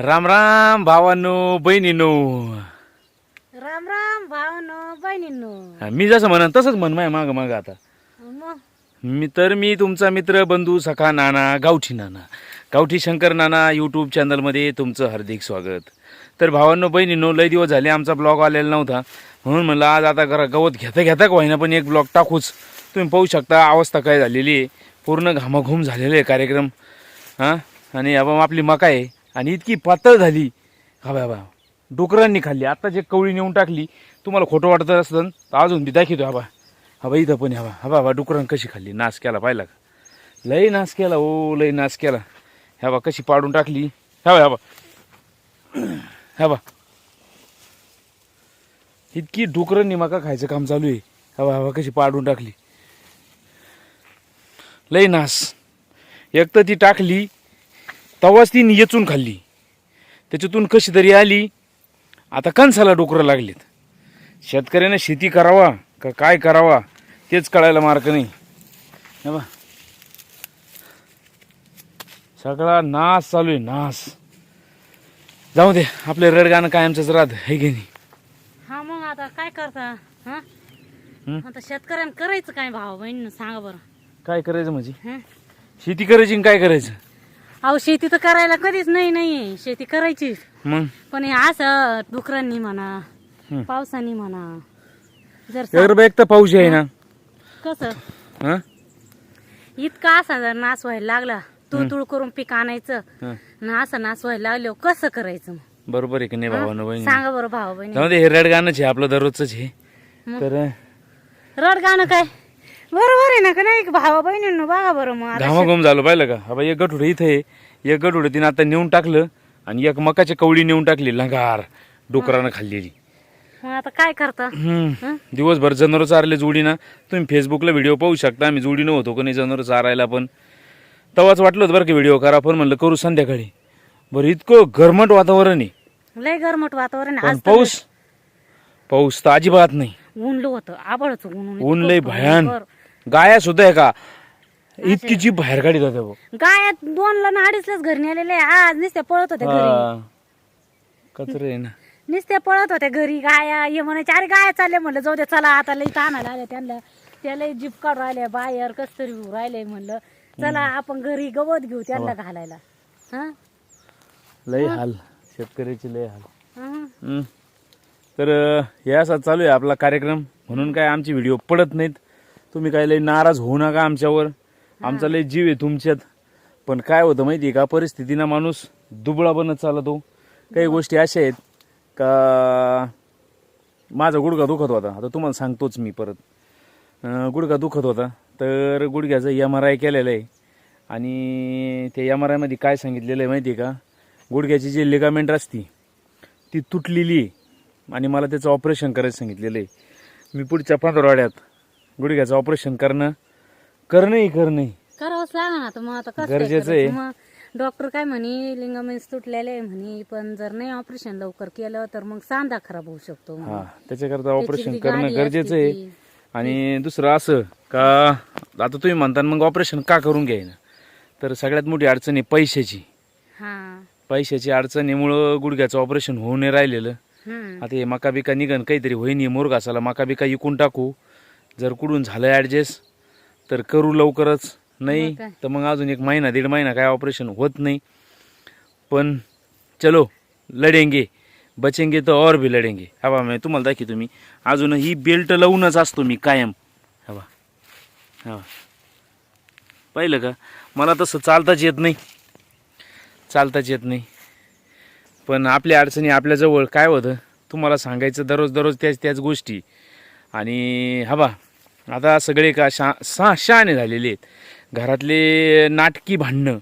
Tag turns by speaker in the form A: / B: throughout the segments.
A: राम राम भावांनो बहिणीनो.
B: राम राम भावनो बहिणींनो.
A: हा, मी जसं म्हणन तसंच म्हण माय माग माग आता.
B: मग?
A: मी तर मी तुमचा मित्र बंधू सखा नाना गावठी नाना. गावठी शंकर नाना यूट्यूब चॅनलमध्ये तुमचं हार्दिक स्वागत. तर भावांनो बहिणीनो लय दिवस झाले आमचा ब्लॉग आलेला नव्हता. म्हणून म्हणलं आज आता जरा गवत घेता घेता का होईना पण एक ब्लॉग टाकूच. तुम्ही पाहू शकता अवस्था काय झालेली आहे. पूर्ण घामाघूम झालेलं आहे कार्यक्रम. हां? आणि अब आपली मका आहे. आणि इतकी पातळ झाली. हा बा डुकरांनी खाल्ली. आता जे कवळी नेऊन टाकली तुम्हाला खोटं वाटत असतं तर अजून ती दाखवतो हा बा. हा बा इथं पण हा बा. हा बा बा डुकरान कशी खाल्ली? नाश केला पाहिला का? लई नाश केला ओ लई नाश केला. ह्या बा कशी पाडून टाकली? ह्या बा ह्या बा. ह्या बा. इतकी डुकरांनी मका खायचं काम चालू आहे. हा बा हा बा कशी पाडून टाकली? लई नाश एक तर ती टाकली तवाच ती येचून खाल्ली. त्याच्यातून कशी तरी आली. आता कणसाला डोकरं लागलेत. शेतकऱ्यानं शेती करावा का काय करावा तेच कळायला मार्ग नाही. बा सगळा नाश चालू आहे नाश. जाऊ दे आपले रडगाणं कायमचंच राहत. हे की नाही
B: हा मग आता काय करता हा? आता शेतकऱ्यांना करायचं काय भाऊ बहिणीनं? सांगा बरं.
A: काय करायचं म्हणजे?
B: हं?
A: शेती करायची आणि काय करायचं?
B: अहो शेती तर करायला कधीच नाही नाही. शेती करायची
A: मग?
B: पण हे असं डुकरांनी म्हणा
A: हं.
B: पावसानी म्हणा जर सा-
A: एक तर पाऊस आहे ना.
B: कसं?
A: हं?
B: इतका असा जर नाश व्हायला लागला तुळ करून पीक आणायचं
A: हं.
B: ना असं नाश व्हायला लागलो कसं करायचं मग?
A: बरोबर आहे की नाही भावानं बहिणी
B: सांगा बरं भाऊ बहिणी
A: जाऊ दे हे आहे आपलं दररोजच
B: मग?
A: तर
B: रड गाणं काय? बरोबर आहे ना का नाही? भावा बहिणींनो बघा बरं मग. आता
A: घामाघूम झालं पाहिलं का? हा बाई एक गठुडं इथं आहे. एक गठुडं तिने आता नेऊन टाकलं आणि एक मकाची कवळी नेऊन टाकली लंगार डुकरानं खाल्लेली.
B: मग आता काय करता?
A: हम्म. दिवसभर जनावर चारले जोडीना. तुम्ही फेसबुकला व्हिडिओ पाहू शकता. आम्ही जोडीनं होतो का नाही जनावर चारायला पण. तेव्हाच वाटलं होतं बरं की व्हिडिओ करा पण म्हणलं करू संध्याकाळी. बरं इतकं गरमट वातावरण आहे.
B: लय गरमट वातावरण आहे.
A: पण
B: आज तर
A: पाऊस पाऊस तर अजिबात नाही.
B: ऊन लो होतं. आबळच ऊन
A: ऊन लय. भयान. गाया सुद्धा आहे का? इतकी जीभ बाहेर काढीत होत्या भाऊ.
B: गाय दोनला ना अडीचलाच घरी नेलेले आज नुसत्या पळत होत्या घरी.
A: हा. कचरे आहे ना.
B: नुसत्या पळत होत्या घरी. गाया ये म्हणायचे अरे गाया चालल्या. म्हणलं जाऊ दे चला आता. लई ताणाला आल्या त्यांना. त्या लई जीप काढून राहिल्या बाहेर कस तरी राहिले म्हणलं. चला आपण घरी गवत घेऊ त्यांना घालायला. हा?
A: लय हाल. शेतकऱ्याचे लय हाल.
B: हं.
A: हम्म. तर अं, हे असा चालू आहे आपला कार्यक्रम. म्हणून काय आमचे व्हिडिओ पडत नाहीत. तुम्ही काय लय नाराज होऊ नका आमच्यावर. आमचा लय जीव आहे तुमच्यात. पण काय होतं माहिती आहे का? परिस्थितीनं माणूस दुबळा बनत चालतो काही गोष्टी अशा आहेत का माझा गुडघा दुखत होता. आता तुम्हाला सांगतोच मी परत. गुडघा दुखत होता. तर गुडघ्याचं एम आर आय केलेलं आहे. आणि त्या एम आर आयमध्ये काय सांगितलेलं आहे माहिती आहे का? गुडघ्याची जी लिगामेंट असती ती तुटलेली आहे. आणि मला त्याचं ऑपरेशन करायचं सांगितलेलं आहे. मी पुढच्या पंधरवाड्यात गुडघ्याचं ऑपरेशन करणं करणंही करणंही
B: करावंच लागणार आता मग आता कसं
A: गरजेचं
B: काय
A: आहे.
B: करायचं? मग डॉक्टर काय म्हणे लिंगामेंस तुटलेले आहे म्हणे पण जर नाही ऑपरेशन लवकर केलं तर मग सांधा खराब होऊ शकतो म्हणे.
A: हा त्याच्याकरता ऑपरेशन करणं
B: गाडी
A: गरजेचं
B: असते
A: आहे
B: ती.
A: आणि दुसरं असं का आता तुम्ही म्हणता मग ऑपरेशन का करून घ्यायना तर सगळ्यात मोठी अडचण आहे पैशाची
B: हा
A: पैशाची अडचणीमुळं गुडघ्याचं ऑपरेशन होऊ नये राहिलेलं
B: हम्म.
A: आता हे मका बिका निघन काहीतरी होईन हे मोर घासाला मका बिका इकून टाकू जर कुठून झालं ॲडजस्ट तर करू लवकरच. नाही
B: काय?
A: तर मग अजून एक महिना दीड महिना काय ऑपरेशन होत नाही. पण चलो लढेंगे. बचेंगे तर और भी लढेंगे. हवा मी तुम्हाला दाखी तुम्ही अजून ही बेल्ट लावूनच असतो मी कायम. हवा हवा पाहिलं का? मला तसं चालताच येत नाही. चालताच येत नाही. पण आपल्या अडचणी आपल्याजवळ काय होतं? तुम्हाला सांगायचं दररोज दररोज त्याच त्याच गोष्टी. आणि हवा आता सगळे का शा सा शहाणे झालेले आहेत. घरातले नाटकी भांडणं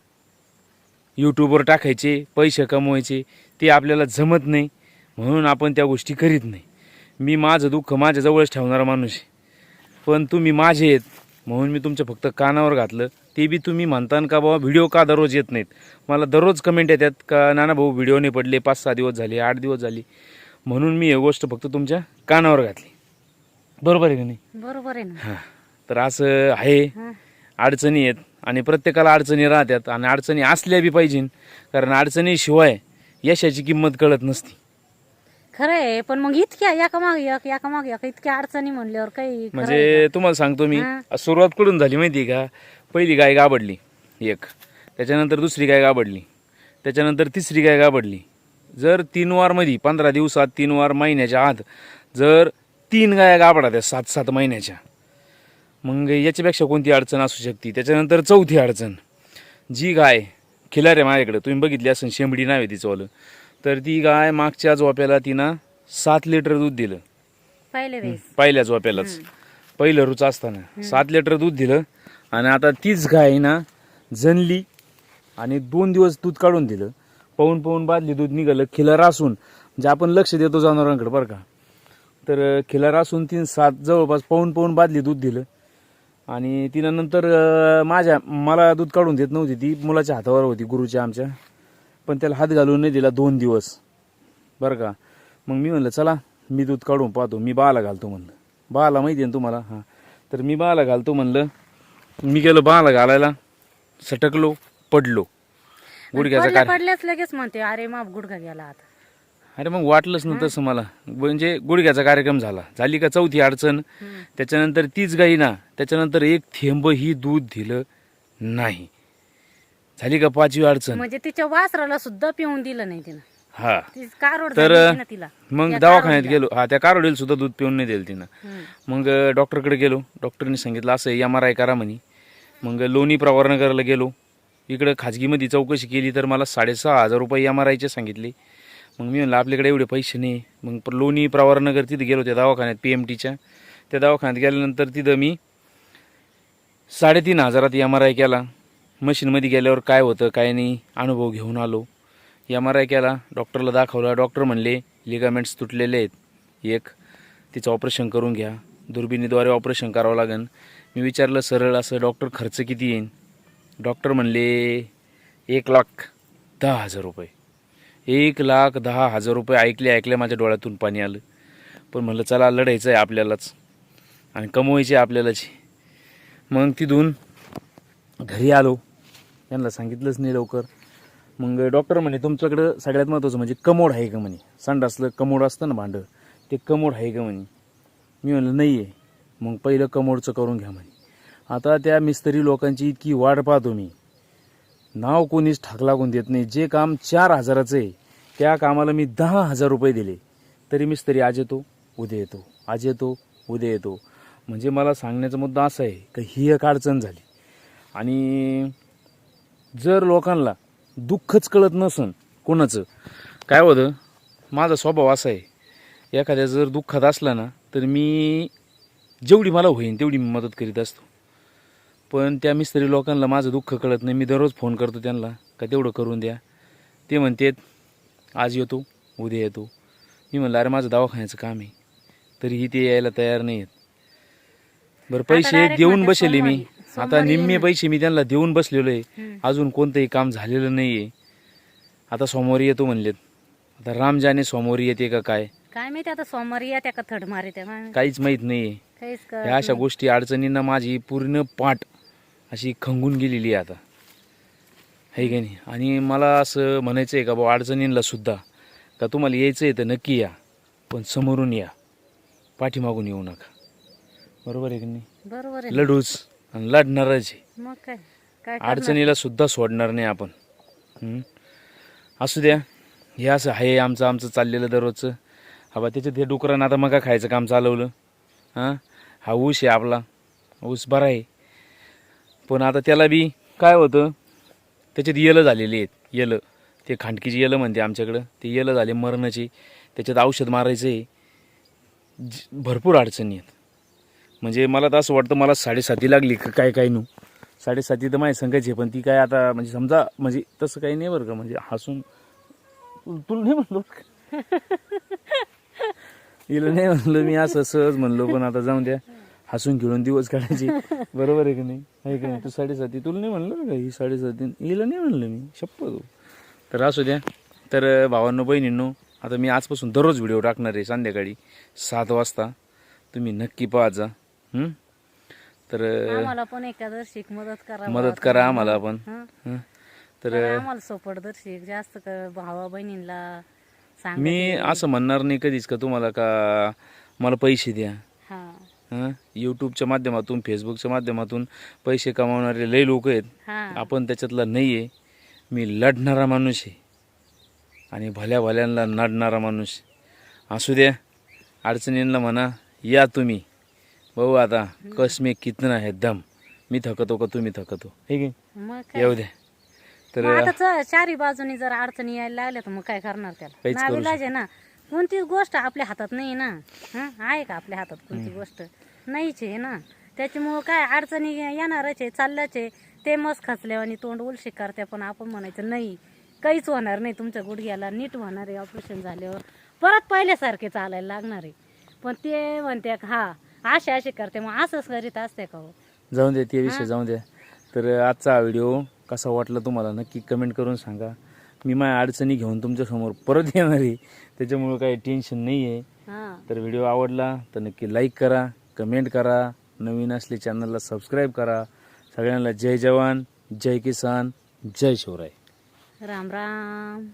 A: यूट्यूबवर टाकायचे पैसे कमवायचे ते आपल्याला जमत नाही म्हणून आपण त्या गोष्टी करीत नाही. मी माझं दुःख माझ्याजवळच ठेवणारा माणूस आहे. पण तुम्ही माझे आहेत म्हणून मी तुमच्या फक्त कानावर घातलं ते बी तुम्ही म्हणता का बाबा व्हिडिओ का दररोज येत नाहीत? मला दररोज कमेंट येतात का नाना भाऊ व्हिडिओ नाही पडले पाच सहा दिवस झाले आठ दिवस झाले. म्हणून मी ही गोष्ट फक्त तुमच्या कानावर घातली. बरोबर आहे का नाही?
B: बरोबर आहे ना.
A: हां. तर असं आहे. अडचणी आहेत आणि प्रत्येकाला अडचणी राहतात आणि अडचणी असल्या बी पाहिजे. कारण अडचणीशिवाय यशाची किंमत कळत नसती.
B: खरं आहे पण मग इतक्या एका माग एक एका माग एक इतक्या अडचणी म्हणल्यावर काही खरं आहे
A: म्हणजे तुम्हाला सांगतो मी. सुरुवात कुठून झाली माहिती आहे का? पहिली गाय गाबडली एक. त्याच्यानंतर दुसरी गाय गाबडली त्याच्यानंतर तिसरी गाय गाबडली. जर तीन वारमध्ये पंधरा दिवसात तीन वार महिन्याच्या आत जर तीन गाया गाबडा त्या सात सात महिन्याच्या. मग याच्यापेक्षा कोणती अडचण असू शकते? त्याच्यानंतर चौथी अडचण. जी गाय खिलार आहे माझ्याकडे तुम्ही बघितली असेल शेंबडी नाव आहे तिचंवालं तर ती गाय मागच्या झोप्याला तिनं सात लिटर दूध दिलं. पहिल्या झोप्यालाच पहिलं रुच असताना. सात लिटर दूध दिलं आणि आता तीच गाय ना जनली आणि दोन दिवस दूध काढून दिलं. पाहून पाहून बादली दूध निघालं खिलार असून जे आपण लक्ष देतो जनावरांकडे बरं का. तर खिलार असून तीन सात जवळपास पाहून पाहून बादली दूध दिलं. आणि तिनं नंतर माझ्या मला दूध काढून देत नव्हती ती मुलाच्या हातावर होती गुरुच्या आमच्या. पण त्याला हात घालून नाही दिला दोन दिवस. बरं का? मग मी म्हणलं चला मी दूध काढून पाहतो मी बाला घालतो म्हणलं. बाला माहिती आहे ना तुम्हाला? हां. तर मी बाला घालतो म्हणलं. मी गेलो बाला घालायला सटकलो पडलो. गुडघ्याचा काय
B: पडल्याच लगेच म्हणते अरे माप गुडघा गेला आता.
A: अरे मग वाटलंच ना तसं मला. म्हणजे गुडघ्याचा कार्यक्रम झाला. झाली का चौथी अडचण. त्याच्यानंतर तीच गाई ना. त्याच्यानंतर एक थेंबही दूध दिलं नाही. झाली का पाचवी अडचण.
B: म्हणजे तिच्या वासराला सुद्धा पिऊन दिलं नाही तिनं.
A: हा. तर मग दवाखान्यात. गेलो. हा त्या कारोडीला सुद्धा दूध पिऊन नाही दिलं तिनं. मग डॉक्टरकडे गेलो. डॉक्टरने सांगितलं असं एम आर आय करा म्हणे. मग लोणी प्रवारनगरला गेलो. इकडं खाजगीमध्ये चौकशी केली तर मला साडेसहा हजार रुपये एम आर आयचे सांगितले. मग मी म्हणलं आपल्याकडे एवढे पैसे नाही. मग लोणी प्रवारनगर तिथे गेलो त्या दवाखान्यात पी एम टीच्या त्या दवाखान्यात गेल्यानंतर तिथं मी साडेतीन हजारात एम आर आय केला. मशीनमध्ये गेल्यावर काय होतं काय नाही अनुभव घेऊन आलो. एम आर आय केला डॉक्टरला दाखवला. डॉक्टर म्हणले लिगामेंट्स तुटलेले आहेत. एक तिचं ऑपरेशन करून घ्या. दुर्बिणीद्वारे ऑपरेशन करावं लागेल. मी विचारलं सरळ असं डॉक्टर खर्च किती येईन? डॉक्टर म्हणले एक लाख दहा हजार रुपये. एक लाख दहा हजार रुपये ऐकले ऐकले माझ्या डोळ्यातून पाणी आलं. पण म्हणलं चला लढायचं आहे आपल्यालाच आणि कमवायचे आहे आपल्यालाच. मग तिथून घरी आलो. त्यांना सांगितलंच नाही लवकर. मग डॉक्टर म्हणे तुमच्याकडं सगळ्यात महत्त्वाचं म्हणजे कमोड आहे का म्हणे? संडासलं कमोड असतं ना भांडं ते कमोड आहे का म्हणे? मी म्हणलं नाही आहे मग पहिलं कमोडचं करून घ्या म्हणे. आता त्या मिस्त्री लोकांची इतकी वाट पाहतो मी. नाव कोणीच ठाक लागून देत नाही. जे काम चार हजाराचं आहे त्या कामाला मी दहा हजार रुपये दिले. तरी मीच तरी आज येतो उद्या येतो. आज येतो उद्या येतो. म्हणजे मला सांगण्याचा मुद्दा असा आहे की ही एक अडचण झाली. आणि जर लोकांना दुःखच कळत नसन कोणाचं काय होतं? माझा स्वभाव असा आहे एखाद्या जर दुःखात असला ना तर मी जेवढी मला होईन तेवढी मी मदत करीत असतो. पण त्या मिस्त्री लोकांना माझं दुःख कळत नाही. मी दररोज फोन करतो त्यांना का तेवढं करून द्या. ते म्हणतात आज येतो उद्या येतो. मी म्हणलं अरे माझं दवाखान्याचं काम आहे. तरीही ते यायला तयार नाही आहेत बरं पैसे देऊन बसेले मी. आता निम्मे. पैसे मी त्यांना देऊन बसलेलो आहे. अजून कोणतंही काम झालेलं नाही आहे आता सोमवारी येतो म्हणलेत. आता राम जाने सोमवारी येते का काय?
B: काय माहिती आता सोमवारी येत्या का थड मारे
A: काहीच माहीत नाही आहे
B: काहीच
A: ह्या अशा गोष्टी अडचणींना माझी पूर्ण पाठ अशी खंगून गेलेली आहे आता. है की नाही? आणि मला असं म्हणायचं आहे का बाबा अडचणींना सुद्धा का तुम्हाला यायचं आहे तर नक्की या पण समोरून या. पाठीमागून येऊ नका. बरोबर आहे की नाही?
B: बरोबर आहे.
A: लढूच आणि लढणारच आहे.
B: मग?
A: अडचणीला सुद्धा सोडणार नाही आपण. हं? असू द्या. हे असं आहे आमचं आमचं चाललेलं दररोजचं. हा बा त्याच्यात हे डुकरानं आता मका खायचं काम चालवलं. हां? हा ऊस आहे आपला. ऊस बरा आहे. पण आता त्याला बी काय होतं? त्याच्यात येलं झालेली आहेत येलं. ते खांडकीची येलं म्हणते आमच्याकडं. ते येलं झाले मरणाची. त्याच्यात औषध मारायचं आहे. ज- भरपूर अडचणी आहेत. म्हणजे मला तर असं वाटतं मला साडेसाती लागली का काय काय नू? साडेसाती तर माझी आहे पण ती काय आता म्हणजे समजा म्हणजे तसं काही नाही बरं का म्हणजे हसून. तुला नाही म्हणलो. हिला नाही म्हणलं मी असं सहज म्हणलो पण आता जाऊन द्या. हसून खेळून दिवस काढायचे. बरोबर आहे की नाही? आहे की नाही? तू साडेसाती तुला नाही म्हणलं का ही साडेसाती हिला नाही म्हणलं मी. शप्प तू तर असू द्या. तर भावांनो बहिणींनो आता मी आजपासून दररोज व्हिडिओ टाकणार आहे संध्याकाळी सात वाजता. तुम्ही नक्की पाहत जा? तर
B: पण मदत करा
A: मदत करा आम्हाला पण? तर
B: तर आम्हाला सोपटदर्शी जास्त भावा बहिणींना
A: मी असं म्हणणार नाही कधीच का तुम्हाला का मला पैसे द्या. यूट्यूबच्या माध्यमातून फेसबुकच्या माध्यमातून पैसे कमावणारे लई लोक आहेत.
B: हा.
A: आपण त्याच्यातला नाही आहे मी लढणारा माणूस आहे. आणि भल्या भल्यांना लढणारा माणूस असू द्या अडचणींना म्हणा या तुम्ही. भाऊ आता कस मे कितना है दम. मी थकतो का तुम्ही थकतो. हे की
B: मग काय?
A: येऊ द्या. तर
B: चारी बाजूनी जर अडचणी यायला लागल्या तर मग काय करणार त्याला? आहे ना. कोणतीच गोष्ट आपल्या हातात नाही ना? हं? आहे का आपल्या हातात कोणती गोष्ट? नाहीच आहे ना? त्याच्यामुळं काय अडचणी येणारच आहे चालल्याच आहे. ते मस्त खचल्या आणि तोंड उलशी करते पण आपण म्हणायचं नाही. काहीच होणार नाही तुमच्या गुडघ्याला नीट होणार आहे ऑपरेशन झाल्यावर. परत पहिल्यासारखे चालायला लागणार आहे. पण ते म्हणते हा असे असे करते. मग असंच करीत असते का हो?
A: जाऊन द्या ते विषय जाऊन द्या तर आजचा व्हिडिओ कसा वाटला तुम्हाला? नक्की कमेंट करून सांगा. मी माझ्या अडचणी घेऊन तुमच्यासमोर परत येणार आहे. त्याच्यामुळं काही टेन्शन नाही आहे
B: हा.
A: तर व्हिडिओ आवडला तर नक्की लाईक करा कमेंट करा नवीन असले चॅनलला सबस्क्राईब करा. सगळ्यांना जय जवान जय किसान जय शिवराय.
B: राम राम.